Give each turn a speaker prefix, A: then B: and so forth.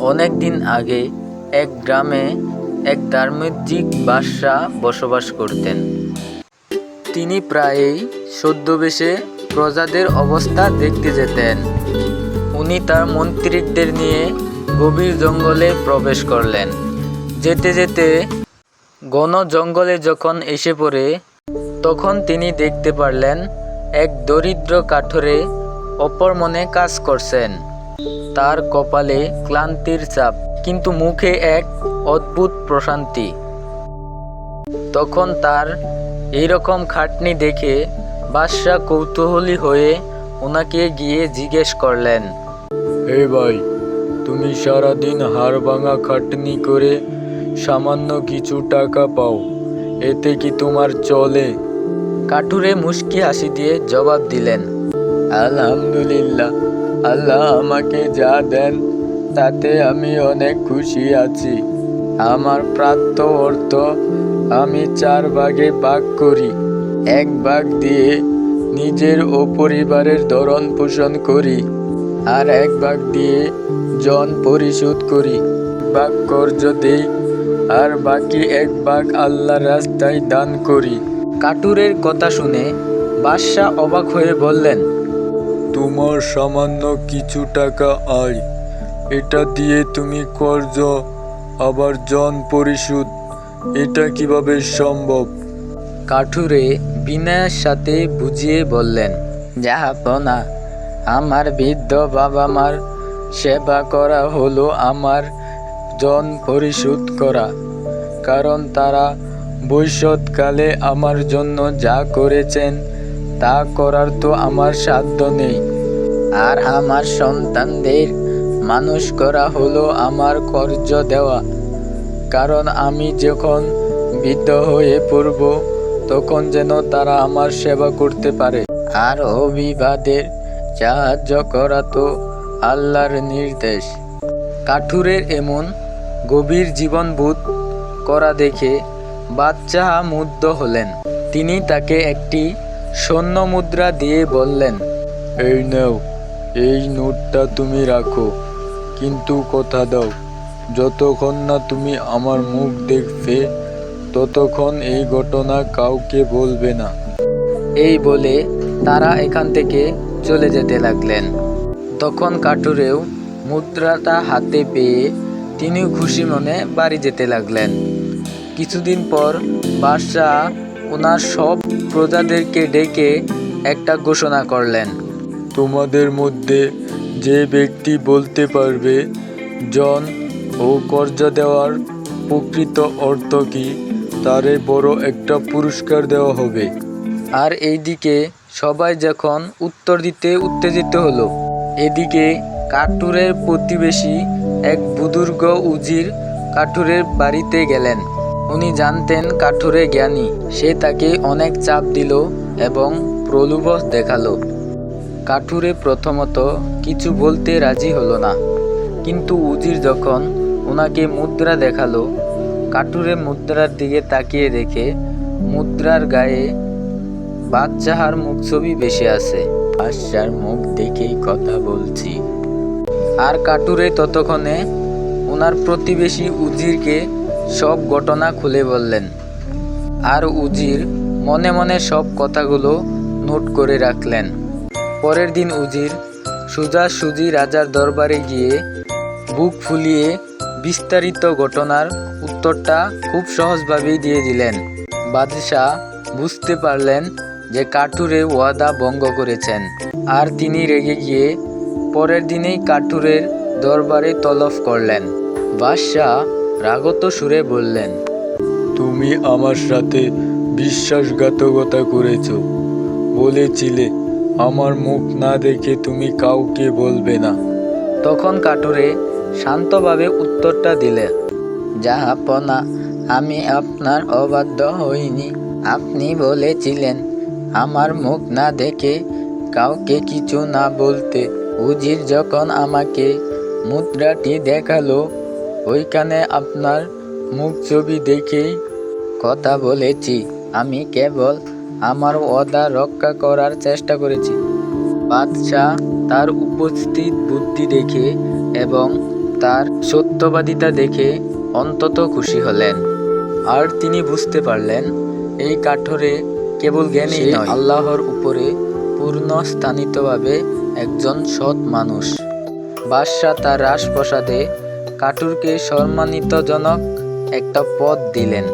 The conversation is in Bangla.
A: অনেক দিন আগে এক গ্রামে এক ধার্মিক বাদশাহ বসবাস করতেন। তিনি প্রায়ই সদ্যবেশে প্রজাদের অবস্থা দেখতে যেতেন। উনি তার মন্ত্রীদের নিয়ে গভীর জঙ্গলে প্রবেশ করলেন। যেতে যেতে ঘন জঙ্গলে যখন এসে পড়ে, তখন তিনি দেখতে পারলেন, এক দরিদ্র কাঠরে অপর মনে কাজ করছেন। তার কপালে ক্লান্তির চাপ কিন্তু মুখে এক অদ্ভুত প্রশান্তি। তখন তার এইরকম খাটনি দেখে বাদশাহ কৌতূহলী হয়ে ওনাকে গিয়ে জিজ্ঞেস করলেন হে ভাই তুমি সারাদিন হাড় ভাঙা খাটনি করে সামান্য কিছু টাকা পাও এতে কি তোমার চলে? কাঠুরে মুশকি হাসি দিয়ে জবাব দিলেন আলহামদুলিল্লাহ। আল্লাহ আমাকে যা দেন, তাতে আমি অনেক খুশি আছি। আমার প্রাপ্ত অর্থ আমি চার ভাগে ভাগ করি। এক ভাগ দিয়ে নিজের ও পরিবারের ধরন পোষণ করি আর এক ভাগ দিয়ে জন পরিশোধ করি। ভাগ কর্য দেই আর বাকি এক ভাগ আল্লাহর রাস্তায় দান করি। কাটুরের কথা শুনে বাদশাহ অবাক হয়ে বললেন তোমার সামান্য কিছু টাকা আয়। এটা দিয়ে তুমি কর্জ, আবার জন পরিশোধ। এটা কীভাবে সম্ভব? কাঠুরে বিনয়ের সাথে বুঝিয়ে বললেন যা না আমার বৃদ্ধ বাবা মার সেবা করা হলো আমার জন পরিশোধ করা। কারণ তারা ভবিষ্যৎকালে আমার জন্য যা করেছেন তা করার তো আমার সাধ্য নেই। আর আমার সন্তানদের মানুষ করা হলো আমার কর্য দেওয়া। কারণ আমি যখন বৃদ্ধ হয়ে পড়ব, তখন যেন তারা আমার সেবা করতে পারে। আর অভিবাদের সাহায্য করা তো আল্লাহর নির্দেশ। কাঠুরের এমন গভীর জীবনবোধ করা দেখে বাচ্চা মুগ্ধ হলেন। তিনি তাকে একটি স্বর্ণ মুদ্রা দিয়ে বললেন, এই নাও, এই নোটটা তুমি রাখো, কিন্তু কথা দাও, যতক্ষণ না তুমি আমার মুখ দেখবে, ততক্ষণ এই ঘটনা কাউকে বলবে না। এই বলে তারা এখান থেকে চলে যেতে লাগলেন। তখন কাটুরেও মুদ্রাটা হাতে পেয়ে তিনিও খুশি মনে বাড়ি যেতে লাগলেন। কিছুদিন পর বাদশাহ ওনার সব প্রজাদেরকে ডেকে একটা ঘোষণা করলেন। তোমাদের মধ্যে যে ব্যক্তি বলতে পারবে জন ও কর্জ দেওয়ার প্রকৃত অর্থ কি তারে বড় একটা পুরস্কার দেওয়া হবে। আর এইদিকে সবাই যখন উত্তর দিতে উত্তেজিত হলো এদিকে কাঠুরের প্রতিবেশী এক বুদুর্গ উজির কাঠুরের বাড়িতে গেলেন। উনি জানতেন কাঠুরে জ্ঞানী। সে তাকে অনেক চাপ দিল এবং প্রলোভ দেখাল। কাঠুরে প্রথমত কিছু বলতে রাজি হলো না। কিন্তু উজির যখন ওনাকে মুদ্রা দেখাল, কাঠুরে মুদ্রার দিকে তাকিয়ে দেখে মুদ্রার গায়ে বাদশাহার মুখ ছবি বেশি আছে বাদশার মুখ দেখেই কথা বলছি। আর কাটুরে ততক্ষণে ওনার প্রতিবেশী উজিরকে সব ঘটনা খুলে বললেন। আর উজির মনে মনে সব কথাগুলো নোট করে রাখলেন। পরের দিন উজির সুজা সুজি রাজার দরবারে গিয়ে বুক ফুলিয়ে বিস্তারিত ঘটনার উত্তরটা খুব সহজভাবেই দিয়ে দিলেন। বাদশাহ বুঝতে পারলেন যে কাঠুরে ওয়াদা ভঙ্গ করেছেন। আর তিনি রেগে গিয়ে পরের দিনেই কাঠুরের দরবারে তলব করলেন। বাদশাহ রাগত সুরে বললেন তুমি আমার সাথে বিশ্বাসঘাতকতা করেছ। বলেছিলে আমার মুখ না দেখে তুমি কাউকে বলবে না। তখন কাটুরে শান্তভাবে উত্তরটা দিলে জাহাপনা আমি আপনার অবাধ্য হইনি। আপনি বলেছিলেন আমার মুখ না দেখে কাউকে কিছু না বলতে। উজির যখন আমাকে মুদ্রাটি দেখাল ওইখানে আপনার মুখ ছবি দেখেই কথা বলেছি। আমি কেবল আমার ওয়াদা রক্ষা করার চেষ্টা করেছি। বাদশাহ তার উপস্থিত বুদ্ধি দেখে এবং তার সত্যবাদিতা দেখে অন্তত খুশি হলেন। আর তিনি বুঝতে পারলেন এই কাঠরে কেবল জ্ঞানী নয়। আল্লাহর উপরে পূর্ণ স্থানিতভাবে একজন সৎ মানুষ। বাদশাহ তার রাজপ্রাসাদে কাঠুরকে সম্মানিতজনক একটা পদ দিলেন।